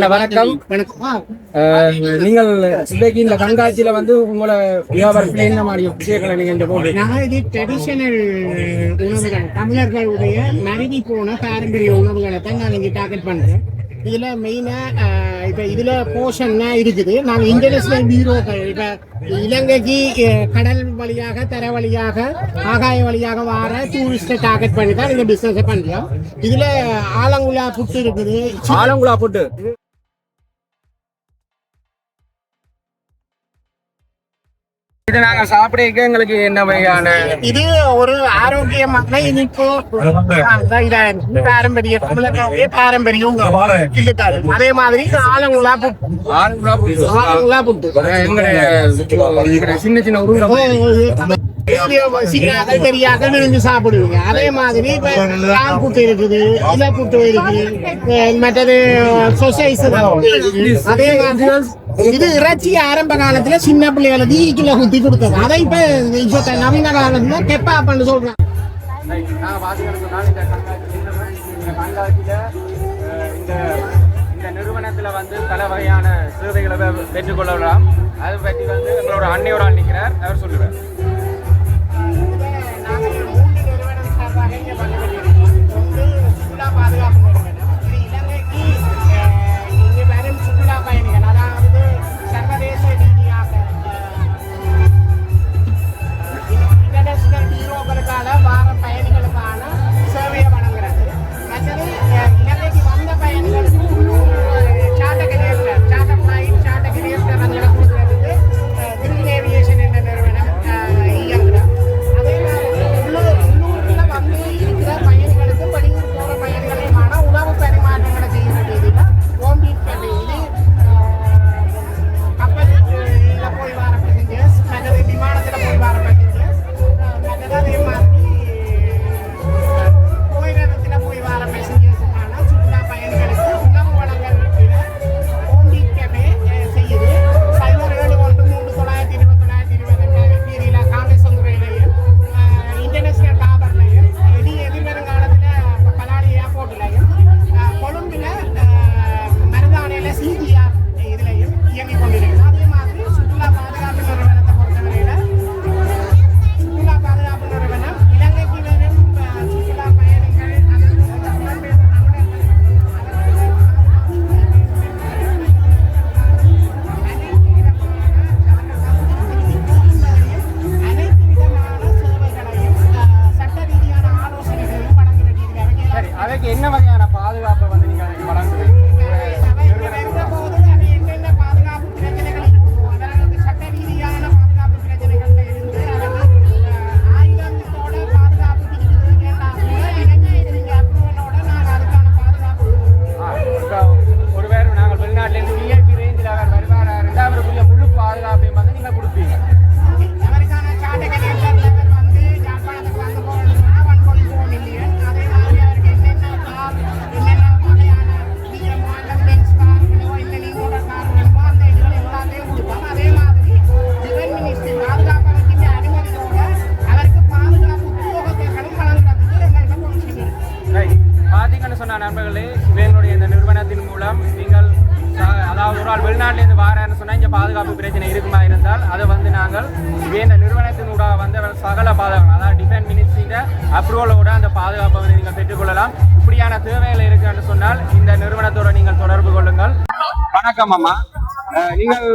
அண்ணா வணக்கம். நீங்கள் இன்றைக்கு இந்த கண்காட்சியில வந்து உங்களோட வியாபாரத்தில் என்ன மாதிரி விஷயங்களை நீங்க இந்த நான் இது ட்ரெடிஷனல் உணவுகள் தமிழர்களுடைய மருவி போன பாரம்பரிய உணவுகளை தான் நான் இங்கே டார்கெட் பண்றேன். இதுல மெயினா இப்ப இதுல போர்ஷன்னா இருக்குது. நாங்க இன்டர்நேஷனல் பீரோக்கள் இப்ப இலங்கைக்கு கடல் வழியாக தர வழியாக ஆகாய வழியாக வார டூரிஸ்டை டார்கெட் பண்ணி தான் இந்த பிசினஸ் பண்றோம். இதுல ஆலங்குலா புட்டு இருக்குது. ஆலங்குளா போட்டு. இது நாங்க சாப்பிட எங்களுக்கு என்ன வகையான இது ஒரு ஆரோக்கியமான இனிப்பு. பாரம்பரிய தமிழர்களுடைய பாரம்பரிய உணவு. கிள்ளித்தாரு. அதே மாதிரி புட்டு புட்டு புட்டு எங்களுடைய சின்ன சின்ன உருவம் சின்னாக்கள் பெரியாக்கள் சாப்பிடுவீங்க. அதே மாதிரி இப்ப புட்டு இருக்குது புட்டு இருக்குது மற்றது சொசைஸ் அதே மாதிரி இது இறைச்சி ஆரம்ப காலத்துல சின்ன பிள்ளைகளை ஈக்கில குத்தி கொடுத்தது. அதை இப்ப நவீன காலத்துல கெப்பாப்பன்னு சொல்றாங்க. நான் இந்த வந்து பல வகையான சேவைகளை பெற்றுக்கொள்ளலாம். அதை பற்றி வந்து எங்களோட அன்னையோர் நிற்கிறார் அவர் சொல்லுவார். பார்த்தீங்கன்னு சொன்ன நண்பர்களே இவங்களுடைய இந்த நிறுவனத்தின் மூலம் நீங்கள் அதாவது ஒரு ஆள் வெளிநாட்டிலேருந்து வாரன்னு சொன்னால் இங்கே பாதுகாப்பு பிரச்சனை இருக்குமா இருந்தால் அதை வந்து நாங்கள் இதே இந்த நிறுவனத்தினூடாக வந்து சகல பாதுகாப்பு அதாவது டிஃபென்ஸ் மினிஸ்ட்ரியோட அப்ரூவலோட அந்த பாதுகாப்பை வந்து நீங்கள் பெற்றுக்கொள்ளலாம். இப்படியான தேவைகள் இருக்குன்னு சொன்னால் இந்த நிறுவனத்தோட நீங்கள் தொடர்பு கொள்ளுங்கள். வணக்கம் அம்மா. நீங்கள்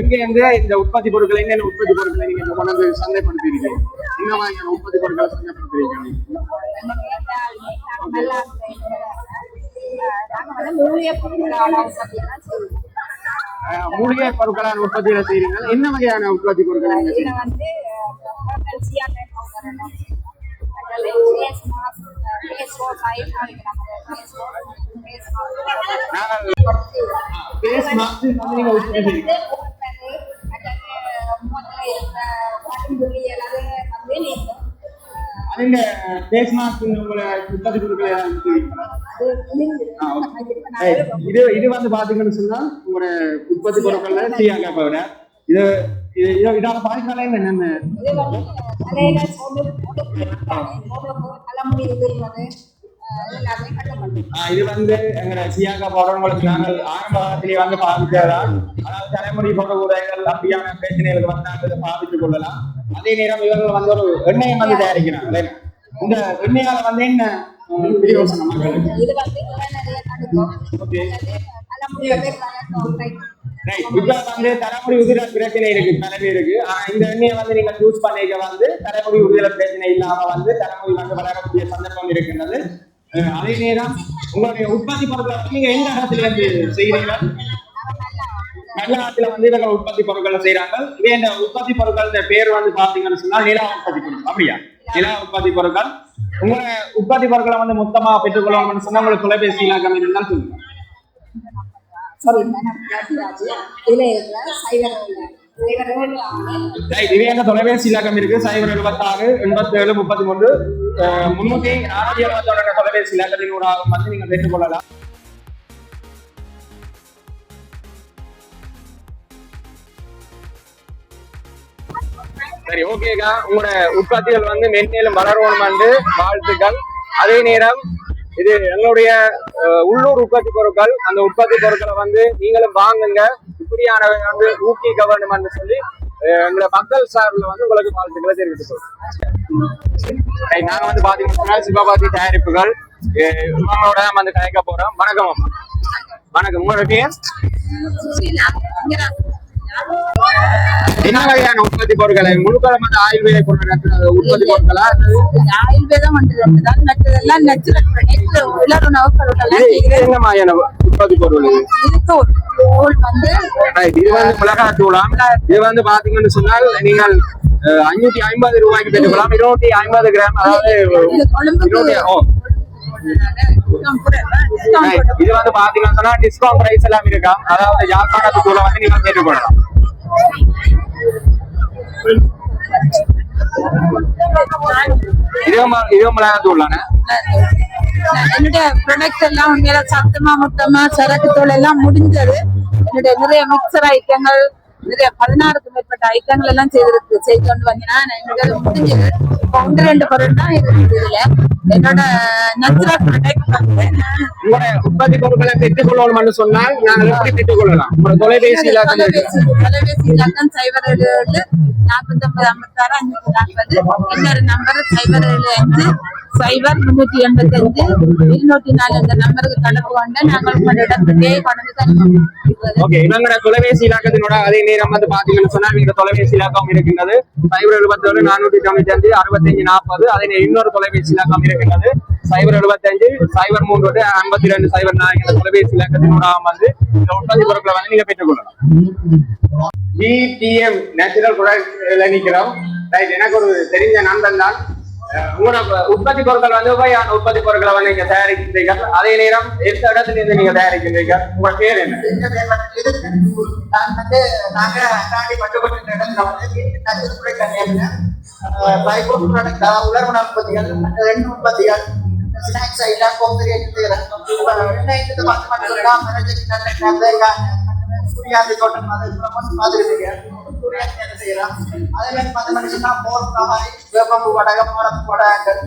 எங்கேருந்து இந்த உற்பத்தி பொருட்களை என்னென்ன உற்பத்தி பொருட்களை நீங்கள் கொண்டு வந்து சந்தைப்படுத்துறீங்க என்ன மாதிரியான உற்பத்தி பொருட்களை சந்தைப்படுத்துறீங்க அஹ் மூலிகை பொருட்களான உற்பத்தியில செய்றீங்க என்ன வகையான உற்பத்தி பொருட்களை நீங்க செய்றீங்க? Face mask வந்து நீங்க உற்பத்தி செய்றீங்க. அது இந்த face mask உங்களோட உற்பத்தி பொருட்களை. இது இது வந்து பாத்தீங்கன்னு சொன்னா உங்களோட உற்பத்தி பொருட்கள்ல டீயாக விட. இது இது இது- இதால பாதிக்கால என்னென்ன? இது வந்து தலையில சோம்பு போட்டு எல்லாமே கட்டப்பட்டு ஆஹ் இது வந்து எங்க சியாக்கா போடுறவங்களுக்கு நாங்கள் ஆரம்ப காலத்திலேயே வந்து பாதிச்சதான் அதாவது தலைமுறை போன்ற உரைகள் அப்படியான பிரச்சனைகளுக்கு வந்து நாங்கள் இதை பாதித்துக் கொள்ளலாம். அதே நேரம் இவங்க வந்து ஒரு எண்ணெயை வந்து தயாரிக்கிறாங்க இந்த எண்ணெயால வந்து என்ன வந்து தலைமுடி உதிர பிரச்சனை இருக்கு பல பேருக்கு ஆனா இந்த எண்ணெயை வந்து நீங்க சூஸ் பண்ணிக்க வந்து தலைமுடி உதிர பிரச்சனை இல்லாம வந்து தலைமுடி வந்து வளரக்கூடிய சந்தர்ப்பம் இருக்கின்றது. அதே நேரம் உங்களுடைய உற்பத்தி பொருட்களை நீங்க எந்த இடத்துல இருந்து செய்யறீங்க நல்ல இடத்துல வந்து இவங்க உற்பத்தி பொருட்களை செய்யறாங்க இதே இந்த உற்பத்தி பொருட்கள் பேர் வந்து பாத்தீங்கன்னு சொன்னா நிலா உற்பத்தி பொருட்கள். அப்படியா? நிலா உற்பத்தி பொருட்கள். உங்களோட உற்பத்தி பொருட்களை வந்து மொத்தமா பெற்றுக்கொள்ளணும்னு சொன்னா உங்களுக்கு தொலைபேசி இலக்கம் இருந்தால் சொல்லுங்க. சரி இதுல சைவர் தொலைபேசி இலக்கம் இருக்கு? சைபர் எழுபத்தாறு எண்பத்தி ஏழு முப்பத்தி மூன்று முன்னூத்தி நானூத்தி எழுபத்தோட தொலைபேசி இலக்கத்தின் ஊடாக வந்து நீங்க பெற்றுக்கொள்ளலாம் சரி ஓகேக்கா உங்களோட உற்பத்திகள் வந்து மென்மேலும் வளரணும் என்று வாழ்த்துக்கள். அதே நேரம் இது எங்களுடைய அஹ், உள்ளூர் உற்பத்தி பொருட்கள். அந்த உற்பத்தி பொருட்களை வந்து நீங்களும் வாங்குங்க. இப்படியானவை வந்து வேண்டும் என்று சொல்லி அஹ், எங்களோட மக்கள் சார்பில் வந்து உங்களுக்கு வாழ்த்துக்களை தெரிவித்துக் சரி, நாங்க வந்து பாத்தீங்கன்னா சிவபாதி தயாரிப்புகள் இவங்களோட வந்து கலைக்க போறோம். வணக்கம் அம்மா. வணக்கம். உங்களோட பேர்? என்ன வகையான உற்பத்தி பொருட்களை? முழுக்களம் வந்து ஆயுர்வேத பொருட்கள் உற்பத்தி பொருட்களா? ஆயுர்வேதம் நேச்சுரல் என்ன மாதிரியான இது வந்து மிளகாய் தூளாம் இது வந்து பாத்தீங்கன்னு சொன்னால் நீங்கள் அஞ்சூத்தி ஐம்பது ரூபாய்க்கு பெற்றுக்கலாம் இருநூத்தி ஐம்பது கிராம் அதாவது இது வந்து பாத்தீங்கன்னு சொன்னா டிஸ்கவுண்ட் பிரைஸ் எல்லாம் இருக்கா அதாவது யாழ்ப்பாணத்து தூளை வந்து நீங்கள் பெற்றுக்கொள்ளலாம் இதுவும் என்னுடைய ப்ராடக்ட் எல்லாம் உண்மையில சத்தமா மொத்தமா சரக்கு தொழில் எல்லாம் முடிஞ்சது என்னுடைய நிறைய மிக்சர் ஐட்டங்கள் நிறைய பதினாறுக்கு மேற்பட்ட ஐட்டங்கள் எல்லாம் செய்திருக்கு. செய்து கொண்டு வந்தீங்கன்னா அது முடிஞ்சது இப்போ ஒன்று ரெண்டு பொருள் தான் இருக்குது இதுல. என்னோட நேச்சுரல் ப்ராடக்ட் வந்து உற்பத்தி பொருட்களை பெற்றுக்கொள்ளணும்னு சொன்னால் நாங்கள் எப்படி பெற்றுக்கொள்ளலாம்? உங்களோட தொலைபேசி இலக்கம் இருக்கு. தொலைபேசி தொலைபேசி இலக்கம் சைபர் ஏழு ஏழு நாற்பத்தி ஒன்பது ஐம்பத்தாறு அஞ்சூத்தி நாற்பது. இன்னொரு நம்பர் சைபர் ஏழு அஞ்சு. சைபர் முன்னூத்தி எண்பத்தஞ்சு இருநூத்தி நாலு இந்த நம்பருக்கு தொடர்பு கொண்டு நாங்கள் உங்களோட இடத்துக்கே கொண்டு தருவோம் ஓகே இவங்களோட தொலைபேசி இலக்கத்தினோட அதே நேரம் வந்து பாத்தீங்கன்னு சொன்னா இவங்க தொலைபேசி இலக்கம் இருக்கின்றது. சைபர் எழுபத்தி ஏழு நானூத்தி தொண்ணூத்தி அஞ்சு அறுபத்தஞ்சு நாற்பது அதே நேரம் இன்னொரு தொலைபேசி இலக்கம் இருக்கின்றது. சைபர் எழுபத்தஞ்சு சைபர் மூன்று ஐம்பத்தி ரெண்டு சைபர் நான்கு தொலைபேசி இலக்கத்தினோட வந்து இந்த உற்பத்தி பொருட்களை வந்து நீங்க பெற்றுக்கொள்ளலாம். பிடிஎம் நேச்சுரல் ப்ராடக்ட்ல நிக்கிறோம். ரைட் எனக்கு ஒரு தெரிஞ்ச நண்பன் தான். உங்களோட உற்பத்தி பொருட்கள் வந்து உபயான உற்பத்தி பொருட்களை வந்து நீங்க தயாரிக்கிறீர்கள் அதே நேரம் எந்த இடத்துல இருந்து நீங்க தயாரிக்கிறீர்கள் உங்க பேர் என்ன? நான் வந்து நாங்க அங்காடி மட்டுப்பட்ட இடத்துல வந்து நச்சுத்துறை கல்யாணம் பைபோட் ப்ராடக்ட் அதாவது உலர் உணவு உற்பத்திகள் ரெண்டு உற்பத்திகள் ஸ்நாக்ஸ் ஐட்டம் கோம்பரி எண்ணெய் பார்த்து மட்டும் மரஜி சூரியாந்தி தோட்டம் அது பார்த்துருக்கீங்க சூரியாந்தி என்ன செய்யலாம் அதே மாதிரி பார்த்து மட்டும்னா மோர் மாதிரி வேப்பம்பு வடகம் மரம் வடகங்கள்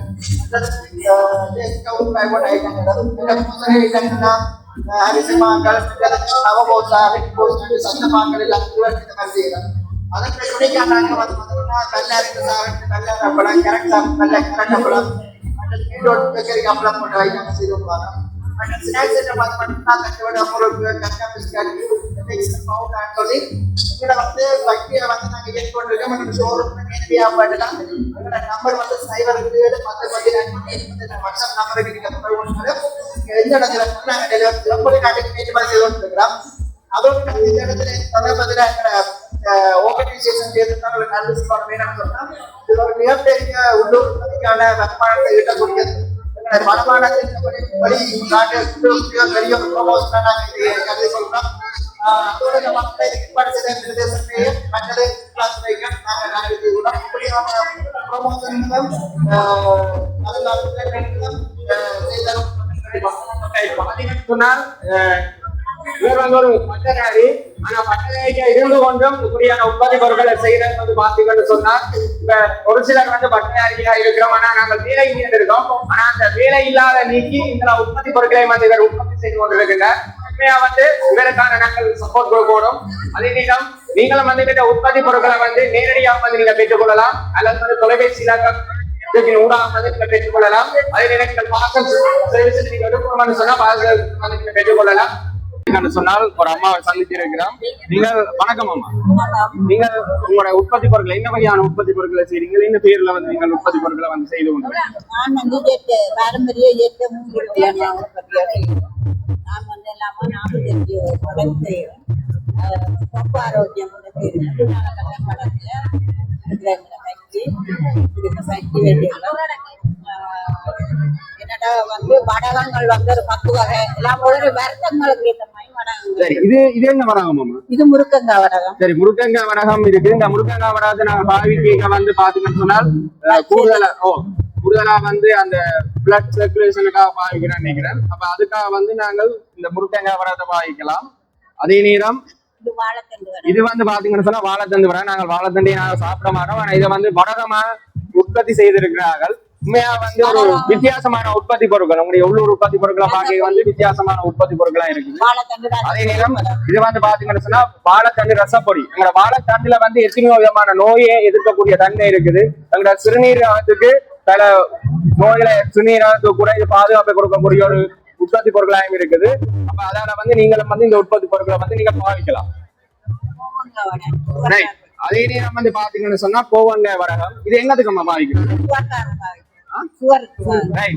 பைபோட் ஐட்டங்கள் ஐட்டங்கள்லாம் அரிசி மாங்கள் நவகோசா வெட்கோசு சந்த மாங்கள் எல்லாம் இந்த மாதிரி செய்யலாம் அதற்கு துணைக்காக வந்து பார்த்தீங்கன்னா கல்லறைக்கு சாப்பிட்டு நல்ல அப்பளம் கரெக்ட் நல்ல கரெக்ட் அப்பளம் பீட்ரூட் பெக்கரி அப்பளம் போட்டு ஐட்டம் செய்து வருவாங்க ஸ்நாக்ஸ் ஐட்டம் சொல்லி இதில் வந்து வட்டியை வந்து நாங்கள் ஏற்றி எங்களோட ஷோரூம் நேரடியாக பண்ணலாம் எங்களோட நம்பர் வந்து சைபர் ஏழு பத்து பத்து ரெண்டு வாட்ஸ்அப் நம்பருக்கு நீங்கள் தொடர்பு எந்த இடத்துல நாங்கள் டெலிவரி ரொம்ப நாட்டுக்கு நேற்று செய்து கொண்டிருக்கிறோம் நாங்கள் இந்த இடத்துல எங்களோட நல்ல வேணும்னு இது ஒரு மிகப்பெரிய உள்ளூர் வருமானத்தை ஈட்டக்கூடியது படி நாட்டு பெரிய நாங்கள் இதை கருதி ஆஹ் மக்களை ஏற்படுத்திய பிரதேசத்தையே மக்களை சொன்னால் ஒரு பட்டதாரி ஆனா இருந்து கொண்டும் இப்படியான உற்பத்தி பொருட்களை செய்யறது வந்து பாத்தீங்கன்னு சொன்னா இப்ப ஒரு சிலர் வந்து பட்டதாரியா இருக்கிறோம். ஆனா நாங்கள் வேலை இல்லாத இருக்கோம் ஆனா அந்த வேலை இல்லாத நீக்கி இந்த உற்பத்தி பொருட்களை வந்து இவர் உற்பத்தி செய்து கொண்டிருக்கின்ற உண்மையா வந்து இவருக்கான நாங்கள் சப்போர்ட் கொடுக்கணும். அதே நேரம் நீங்களும் வந்து கிட்ட உற்பத்தி பொருட்களை வந்து நேரடியாக வந்து நீங்க பெற்றுக்கொள்ளலாம். அல்லது வந்து தொலைபேசி ஊடாக வந்து நீங்க பெற்றுக்கொள்ளலாம். அதே நேரத்தில் பார்சல் சர்வீஸ் நீங்க எடுக்கணும்னு சொன்னா பார்சல் வந்து நீங்க பெற்றுக்கொள்ளலாம். சொன்னால் ஒரு அம்மாவை சந்தித்து இருக்கிறோம் நீங்கள் வணக்கம் அம்மா. நீங்கள் உங்களோட உற்பத்தி பொருட்கள் என்ன வகையான உற்பத்தி பொருட்களை செய்றீங்க இந்த பேர்ல வந்து நீங்கள் உற்பத்தி பொருட்களை வந்து செய்து கொண்டு நான் வந்து இயற்கை பாரம்பரிய இயற்கை மூலிகையான உற்பத்தியாக செய்கிறேன் நான் வந்து எல்லாமே நாற்பத்தஞ்சு உடம்பு செய்கிறேன் ஆரோக்கியம் என்னடா வந்து வடகங்கள் வந்து ஒரு பத்து வகை எல்லாம் ஒரு வருத்தங்களுக்கு ஏற்ற மாதிரி வடகங்கள் சரி இது இது என்ன வடகம் இது முருக்கங்காய் வடகம். சரி முருங்கங்காய் வடகம் இருக்கு. இந்த முருங்கங்காய் வடகத்தை நாங்க பாவிக்க வந்து பாத்தீங்கன்னு சொன்னால் கூடுதலா ஓ கூடுதலா வந்து அந்த பிளட் சர்க்குலேஷனுக்காக பாவிக்கிறேன்னு நினைக்கிறேன். அப்ப அதுக்காக வந்து நாங்கள் இந்த முருங்கங்காய் வடகத்தை பாவிக்கலாம். அதே நேரம் இது வாழைத்தண்டு வந்து பாத்தீங்கன்னு சொன்னா வாழைத்தண்டு வர நாங்கள் வாழைத்தண்டையை நாங்க சாப்பிட மாட்டோம். ஆனா இதை வந்து வடகமா உற்பத்தி செய்திருக்கிறார்கள். உண்மையா வந்து ஒரு வித்தியாசமான உற்பத்தி பொருட்கள். உங்களுடைய உள்ளூர் உற்பத்தி பொருட்களை பார்க்க வந்து வித்தியாசமான உற்பத்தி பொருட்களா இருக்குது. வாழைத்தண்டு அதே நேரம் இது வந்து பாத்தீங்கன்னு சொன்னா வாழைத்தண்டு ரசப்பொடி. எங்களோட வாழைத்தண்டுல வந்து எத்தனையோ விதமான நோயை எதிர்க்கக்கூடிய தன்மை இருக்குது. எங்களோட சிறுநீரகத்துக்கு பல நோய்களை சிறுநீரகத்துக்கு கூட இது பாதுகாப்பை கொடுக்கக்கூடிய ஒரு உற்பத்தி பொருட்களாயும் இருக்குது. அப்ப அதனால வந்து நீங்களும் வந்து இந்த உற்பத்தி பொருட்களை வந்து நீங்க பாவிக்கலாம். அதே நேரம் வந்து பாத்தீங்கன்னு சொன்னா கோவங்காய் வடகம். இது எங்கத்துக்கு நம்ம பாவிக்கணும்.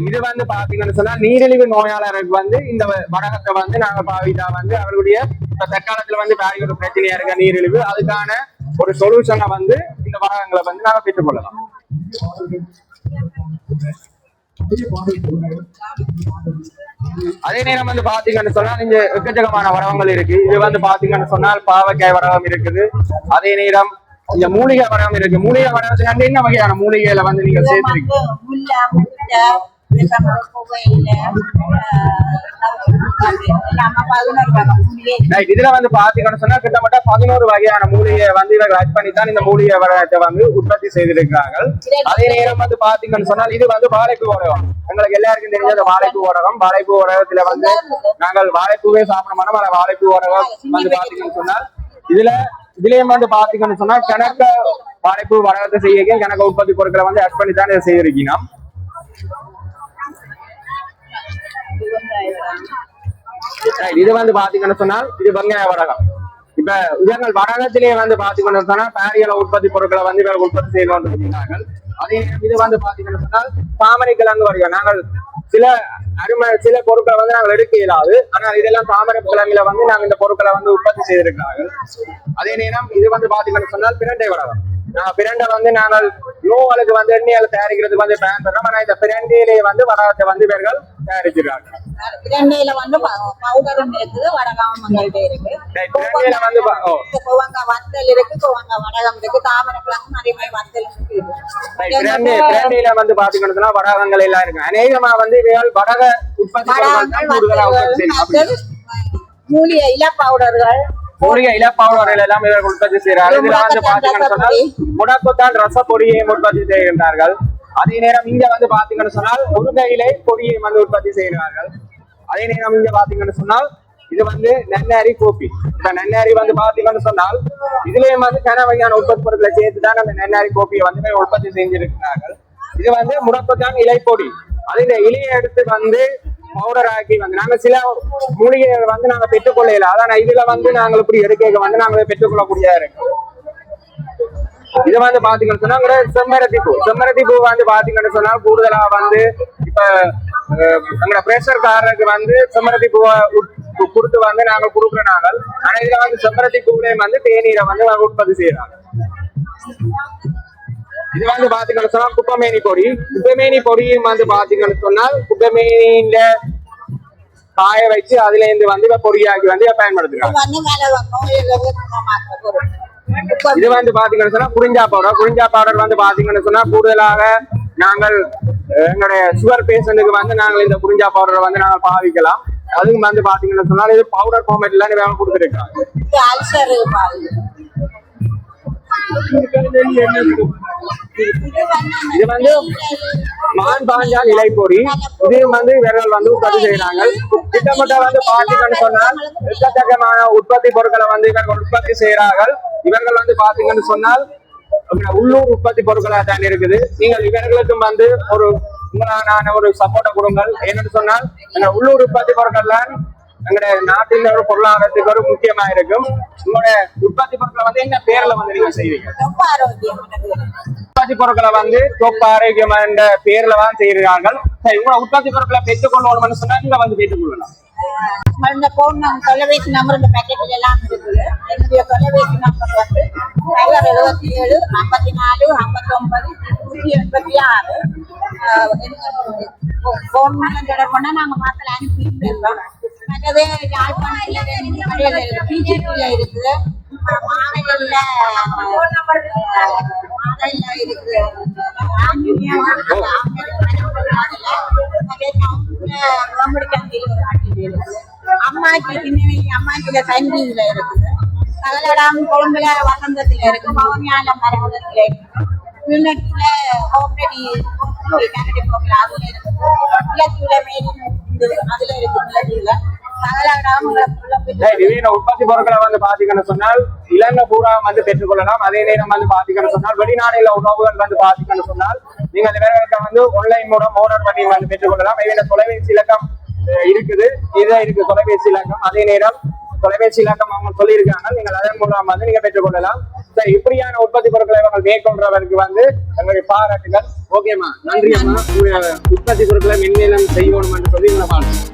இது வந்து பாத்தீங்கன்னு சொன்னா நீரிழிவு நோயாளருக்கு வந்து இந்த வடகத்தை வந்து நாங்க பாவித்தா வந்து அவர்களுடைய தற்காலத்துல வந்து வேற ஒரு பிரச்சனையா இருக்க நீரிழிவு அதுக்கான ஒரு சொல்யூஷனை வந்து இந்த வடகங்களை வந்து நாங்க பெற்றுக்கொள்ளலாம். அதே நேரம் வந்து பாத்தீங்கன்னு சொன்னா இங்க எக்கச்சக்கமான வடகங்கள் இருக்கு. இது வந்து பாத்தீங்கன்னு சொன்னால் பாவக்காய் வடகம் இருக்குது. அதே நேரம் இங்க மூலிகை வடகம் இருக்கு. மூலிகை வந்து என்ன வகையான மூலிகைகளை வந்து நீங்க சேர்த்திருக்கீங்க இதுல வந்து பாத்தீங்கன்னு சொன்னா கிட்டத்தட்ட பதினோரு வகையான மூலிகை வந்து இவர்கள் ஆட் பண்ணி தான் இந்த மூலிகை வடகத்தை வந்து உற்பத்தி செய்திருக்கிறார்கள். அதே நேரம் வந்து பாத்தீங்கன்னு சொன்னால் இது வந்து வாழைப்பூ ஊடகம் எங்களுக்கு எல்லாருக்கும் தெரிஞ்சது வாழைப்பூ ஊடகம் வாழைப்பூ ஊடகத்துல வந்து நாங்கள் வாழைப்பூவே சாப்பிட மாட்டோம். ஆனா வாழைப்பூ வடகம் வந்து பாத்தீங்கன்னு சொன்னால் இதுல இதுலயும் வந்து பாத்தீங்கன்னு சொன்னா கணக்க வாழைப்பூ வரகத்தை செய்ய கணக்க உற்பத்தி பொருட்களை வந்து ஆட் பண்ணி தான் இதை செய்திருக்கீங்க இது வந்து பாத்தீங்கன்னு சொன்னால் இது வெங்காய வடகம். இப்ப இவர்கள் வடகத்திலேயே வந்து பாத்தீங்கன்னு சொன்னா பேரியல உற்பத்தி பொருட்களை வந்து இவர்கள் உற்பத்தி செய்து கொண்டிருக்கிறார்கள். அதே இது வந்து பாத்தீங்கன்னு சொன்னால் தாமரை கிழங்கு வடிவம். நாங்கள் சில அருமை சில பொருட்களை வந்து நாங்கள் எடுக்க இயலாது. ஆனால் இதெல்லாம் தாமரை கிழங்குல வந்து நாங்கள் இந்த பொருட்களை வந்து உற்பத்தி செய்திருக்கிறார்கள். அதே நேரம் இது வந்து பாத்தீங்கன்னு சொன்னால் பிரண்டை வடகம். பிரண்டை வந்து நாங்கள் நோவலுக்கு வந்து எண்ணெயால தயாரிக்கிறதுக்கு வந்து பயன்படுறோம் ஆனா இந்த பிரண்டையிலேயே வந்து வடகத்தை வந்து இவர்கள் இரண்டையில வந்து பவுடரும் இருக்குது வடகம் எங்கள்கிட்ட இருக்கு. Right. பிரண்டையில வந்து பா- ஓ. கோவங்க வத்தல் இருக்கு கோவங்க வடகம் இருக்கு தாமரை கிழங்கு அதே மாதிரி வத்தல் இருக்கு. Right. பிரண்டை பிரண்டையில வந்து பாத்தீங்கன்னு சொன்னா வடகங்கள் எல்லாம் இருக்கு. அநேகமா வந்து இவைகள் வடக உற்பத்தி மூலிகை இல பவுடர்கள் மூலிகை இலப்பாவர்கள் எல்லாம் இவர்கள் உற்பத்தி செய்கிறார்கள். இதுல வந்து பாத்தீங்கன்னு சொன்னால் முடக்கத்தான் ரச பொடியை உற்பத்தி செய்கின்றார்கள். அதே நேரம் இங்க வந்து பாத்தீங்கன்னு சொன்னால் முருங்கையிலை பொடியை வந்து உற்பத்தி செய்கிறார்கள். அதே நேரம் இங்க பாத்தீங்கன்னு சொன்னால் இது வந்து நன்னாரி கோப்பி. இப்ப நன்னாரி வந்து பாத்தீங்கன்னு சொன்னால் இதுலயும் வந்து கன வகையான உற்பத்தி பொருட்களை சேர்த்து தான் அந்த நன்னாரி கோப்பியை வந்து உற்பத்தி செஞ்சிருக்கிறார்கள். இது வந்து முடக்கத்தான் இலைப்பொடி அது இந்த இலையை எடுத்து வந்து பவுடர் ஆக்கி வந்து நாங்க சில மூலிகைகள் வந்து நாங்க பெற்றுக்கொள்ளையில அதான் இதுல வந்து நாங்கள் இப்படி எடுக்க வந்து நாங்க பெற்றுக்கொள்ளக்கூடியதா இருக்கு. இது வந்து பாத்தீங்கன்னு சொன்னா கூட செம்பருத்தி பூ. செம்பருத்தி பூ வந்து பாத்தீங்கன்னு சொன்னா கூடுதலா வந்து இப்ப அஹ், பிரஷர்காரருக்கு வந்து செம்பருத்தி பூவை கொடுத்து வந்து நாங்க கொடுக்குற நாங்கள். ஆனா இதுல வந்து செம்பருத்தி பூவிலையும் வந்து தேநீரை வந்து நாங்க உற்பத்தி செய்யறாங்க இது வந்து பாத்தீங்கன்னு சொன்னா குப்பமேனி பொடி. குப்பமேனி பொடியும் வந்து பாத்தீங்கன்னு சொன்னால் குப்பமேனியில காய வச்சு அதுல இருந்து வந்து பொடியாக்கி வந்து பயன்படுத்துறாங்க. இது வந்து பாத்தீங்கன்னு சொன்னா குறிஞ்சா பவுடர் குறிஞ்சா பவுடர் வந்து பாத்தீங்கன்னு சொன்னா கூடுதலாக நாங்கள் எங்களுடைய சுகர் பேஷண்ட்டுக்கு வந்து நாங்கள் இந்த குறிஞ்சா பவுடரை வந்து நாங்கள் பாவிக்கலாம். அதுக்கு வந்து பாத்தீங்கன்னா சொன்னா இது பவுடர் ஃபார்மேட்ல வேலை கொடுத்துருக்காங்க இது வந்து மான் பாஞ்சான் இலை பொறி வந்து இவர்கள் வந்து உற்பத்தி செய்யறாங்க திட்டமிட்ட வந்து பாத்தீங்கன்னு சொன்னால் எக்கச்சக்கமான உற்பத்தி பொருட்களை வந்து இவர்கள் உற்பத்தி செய்யறார்கள் இவர்கள் வந்து பாத்தீங்கன்னு சொன்னால் உள்ளூர் உற்பத்தி பொருட்களா தான் இருக்குது. நீங்கள் இவர்களுக்கும் வந்து ஒரு உங்களான ஒரு சப்போர்ட்டை கொடுங்கள். என்னன்னு சொன்னால் இந்த உள்ளூர் உற்பத்தி பொருட்கள்லாம் எங்களுடைய நாட்டில் ஒரு பொருளாதாரத்துக்கு ஒரு முக்கியமா இருக்கும் உங்களுடைய உற்பத்தி பொருட்களை வந்து என்ன பேர்ல வந்து நீங்க செய்வீங்க? ஆரோக்கியம் உற்பத்தி பொருட்களை வந்து தொப்பு ஆரோக்கியம் என்ற பேர்ல தான் செய்கிறார்கள். சரி உங்களோட உற்பத்தி பொருட்களை பெற்றுக்கொள்ளணும்னு சொன்னா இங்க வந்து பெற்றுக்கொள்ளலாம். இந்த போன் தொலைபேசி நம்பர் இந்த பேக்கெட்டில் எல்லாம் இருக்குது. என்னுடைய தொலைபேசி நம்பர் வந்து சைபர் எழுபத்தி ஏழு ஐம்பத்தி நாலு ஐம்பத்தொன்பது நூற்றி எண்பத்தி ஆறு. போன் தொடர்புனா நாங்கள் மாத்தல அனுப்பி இருந்தோம் மற்றது யாழ்ப்பாணத்தில் பிஜிபியில் இருக்குது மாவட்டத்தில் மாவட்டத்தில் இருக்குது அம்மாச்சி திருநெல்வேலி அம்மாச்சியில சந்தியில இருக்குது. கலகடாம் கொழும்புல வசந்தத்துல இருக்கு பவனியால மரபுரத்துல இருக்கு விண்ணத்துல கோஆபரேட்டிவ் கனடி போக்கல அதுல இருக்கு இலக்கியில அதுல இருக்கு இலக்கியில விவேக உற்பத்தி பொருட்களை வந்து பாத்தீங்கன்னு சொன்னால் இலங்கை பூரா வந்து பெற்றுக்கொள்ளலாம். அதே நேரம் வந்து பாத்தீங்கன்னு சொன்னால் வெளிநாடுல உணவுகள் வந்து பாத்தீங்கன்னு சொன்னால் நீங்க அந்த வேலைகளை வந்து ஆன்லைன் மூலம் ஆர்டர் பண்ணி வந்து பெற்றுக்கொள்ளலாம். இதே தொலைபேசி இலக்கம் இருக்குது. இதே இருக்கு தொலைபேசி இலக்கம். அதே நேரம் தொலைபேசி இலக்கம் அவங்க சொல்லியிருக்காங்க. நீங்கள் அதன் மூலம் வந்து நீங்க பெற்றுக்கொள்ளலாம். சரி இப்படியான உற்பத்தி பொருட்களை இவங்க மேற்கொள்றவருக்கு வந்து எங்களுடைய பாராட்டுகள். ஓகேம்மா நன்றி அம்மா உங்களுடைய உற்பத்தி பொருட்களை மென்மேலும் செய்யணும் என்று சொல்லி வாழ்த்து